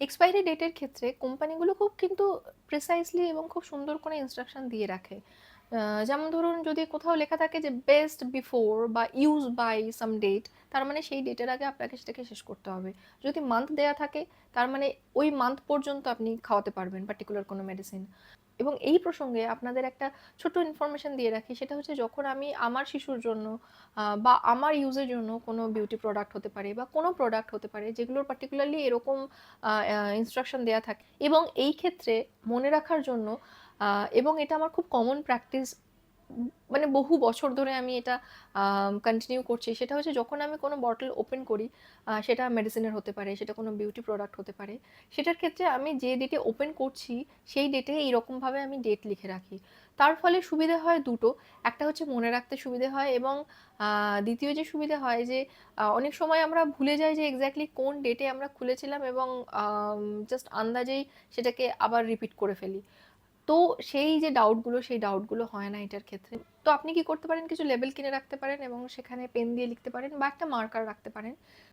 Expiry ডেটের ক্ষেত্রে কোম্পানিগুলো খুব কিন্তু প্রিসাইসলি এবং খুব সুন্দর করে ইনস্ট্রাকশন দিয়ে রাখে। যেমন ধরুন যদি কোথাও লেখা থাকে যে বেস্ট বিফোর বা ইউজ বাই সাম ডেট তার মানে সেই ডেটের আগে আপনাকে সেটাকে শেষ করতে হবে। যদি মান্থ দেয়া থাকে, তার মানে ওই মান্থ পর্যন্ত আপনি খাওয়াতে পারবেন পার্টিকুলার কোনো মেডিসিন এবং এই প্রসঙ্গে আপনাদের একটা ছোট ইনফরমেশন দিয়ে রাখি, সেটা হচ্ছে যখন আমি আমার শিশুর জন্য বা আমার ইউজের জন্য কোনো বিউটি প্রোডাক্ট হতে পারে বা কোনো প্রোডাক্ট হতে পারে যেগুলোর পার্টিকুলারলি এরকম ইনস্ট্রাকশন দেয়া থাকে এবং এই ক্ষেত্রে মনে রাখার জন্য এবং এটা আমার খুব কমন প্র্যাকটিস মানে বহু বছর ধরে আমি এটা কন্টিনিউ করছি। সেটা হচ্ছে যখন আমি কোনো বটল ওপেন করি সেটা মেডিসিনের হতে পারে, সেটা কোনো বিউটি প্রোডাক্ট হতে পারে, সেটার ক্ষেত্রে আমি যে ডেটে ওপেন করছি, সেই ডেটে এইরকমভাবে আমি ডেট লিখে রাখি। তার ফলে সুবিধে হয় দুটো, একটা হচ্ছে মনে রাখতে সুবিধে হয় এবং দ্বিতীয় যে সুবিধে হয় যে অনেক সময় আমরা ভুলে যাই যে এক্স্যাক্টলি কোন ডেটে আমরা খুলেছিলাম এবং জাস্ট আন্দাজেই সেটাকে আবার রিপিট করে ফেলি। তো সেই যে ডাউটগুলো সেই ডাউটগুলো হয় না এটার ক্ষেত্রে। তো আপনি কি করতে পারেন? কিছু লেবেল কিনে রাখতে পারেন এবং সেখানে পেন দিয়ে লিখতে পারেন বা একটা মার্কার রাখতে পারেন।